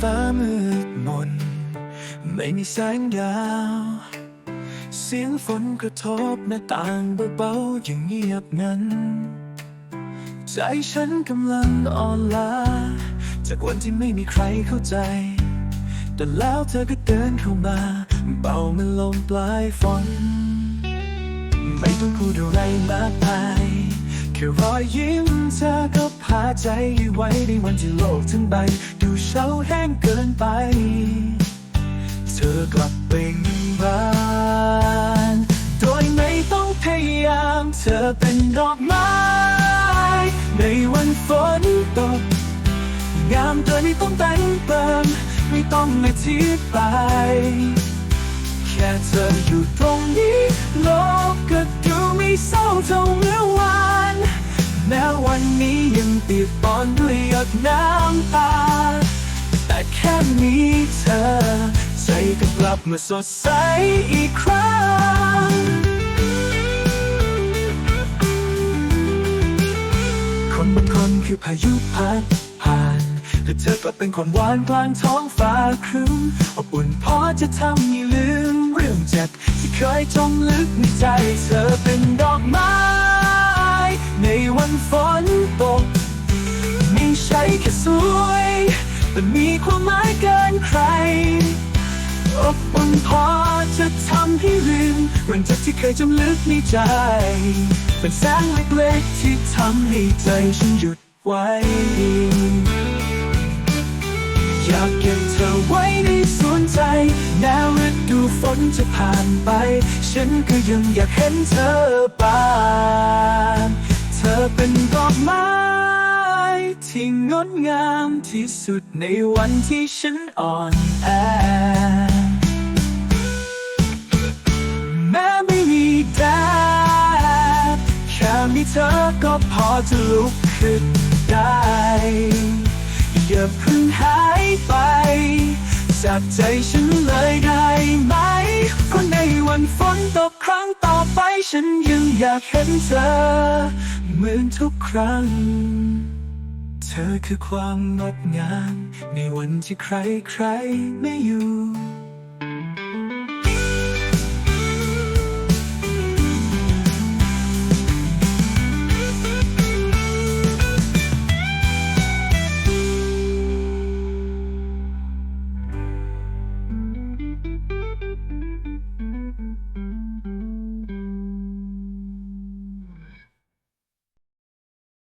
ฟ้ามืดมน ไม่มีแสงดาว เสียงฝนกระทบหน้าต่างเบาๆอย่างเงียบงันใจฉันกำลังอ่อนล้า จากวันที่ไม่มีใครเข้าใจ แต่แล้วเธอก็เดินเข้ามาเบาเมันลมปลายฝน ไม่ต้องพูดอะไรมากมาย ค่รอยยิ้มเธอก็พาใจไว้ในวันที่โลกทั้งใบ ดูเศร้าแห้งเกินไป เธอกลับเบ่งบานโดยไม่ต้องพยายามเธอเป็นดอกไม้ ในวันฝนตก งามโดยไม่ต้องแต่งเติมไม่ต้องอธิบายแค่เธออยู่ตรงนี้โลกก็ดูไม่เศร้าเท่า อนด้วยหยดน้ำตา แต่แค่มีเธอ ใจก็กลับมาสดใสอีกครั้ง คนบางคนคือพายุพัดผ่านแต่เธอก็เป็นคนหวานกลางท้องฟ้าครึ้มอบอุ่นพอจะทำให้ลืมเรื่องเจ็บที่เคยจมลึกในใจเธอเป็นดอกไม้ใน แต่มีความหมายเกินใคร อบอุ่นพอจะทำให้ลืมเรื่องจ็บที่เคยจำลึกในใจ เป็นแสงเล็กๆที่ทำให้ใจฉันหยุดไว้ อยากเก็บเธอไว้ในสวนใจแม้ฤดูฝนจะผ่านไป ฉันก็ยังอยากเห็นเธอบาน เธอเป็นดอกไม้ ที่งดงามที่สุดในวันที่ฉันอ่อนแอ แม้ไม่มีแดดแค่มีเธอก็พอจะลุกขึ้นได้ อย่าเพิ่งหายไป จากใจฉันเลยได้ไหมเพราะในวันฝนตกครั้งต่อไปฉันยังอยากเห็นเธอ เหมือนทุกครั้ง ธอคือความงดงามในวันที่ใครใครๆไม่อยู่